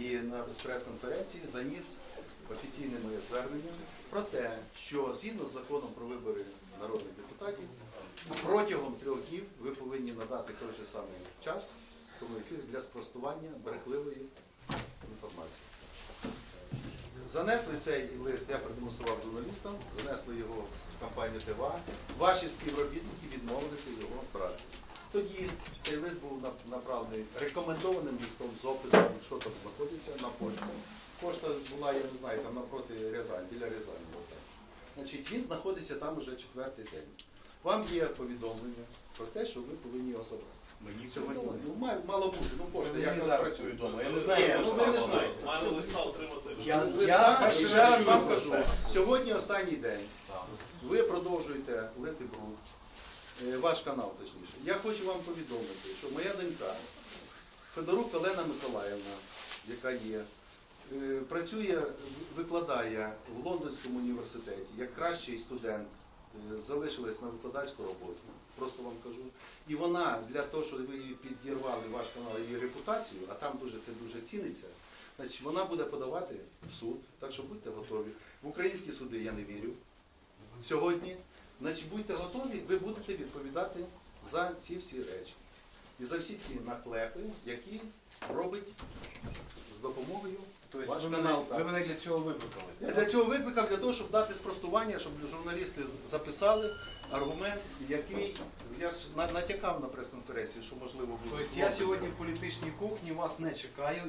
і на прес-конференції заніс офіційне моє звернення про те, що згідно з законом про вибори народних депутатів, протягом трьох днів ви повинні надати той же самий час тому ефірі для спростування брехливої інформації. Занесли цей лист, я продемонстрував журналістам, занесли його в компанію ТВА. Ваші співробітники відмовилися його брати. Тоді цей лист був направлений рекомендованим листом з описом, що там знаходиться на пошту. Пошта була, я не знаю, там навпроти Рязань, біля Рязані. отак. Значить, він знаходиться там уже четвертий день. Вам є повідомлення про те, що ви повинні його забрати. Мені Сьогодні ну, має- мало бути, ну пошта, як зараз працює. повідомо. Я не знаю, ну, що ви не знаєте. знаю. Мали листа отримати. Я, Листа, я перший ще раз вам кажу, сьогодні останній день. Ви продовжуєте лити бруд. Е, Ваш канал, точніше. Я хочу вам повідомити, що моя донька Федорук Олена Миколаївна, яка є, е, працює, викладає в Лондонському університеті як кращий студент, е, залишилась на викладацьку роботу. Просто вам кажу. І вона для того, щоб ви її підірвали ваш канал її репутацію, а там дуже це дуже ціниться. Значить, вона буде подавати в суд, так що будьте готові. В українські суди я не вірю сьогодні. Значить, будьте готові, ви будете відповідати за ці всі речі. І за всі ці наклепи, які робить з допомогою ваш ви канал. мене, ви мене для цього викликали. Я для цього викликав для того, щоб дати спростування, щоб журналісти записали аргумент, який я ж на- натякав на прес-конференції, що можливо буде. Тобто я сьогодні в політичній кухні вас не чекаю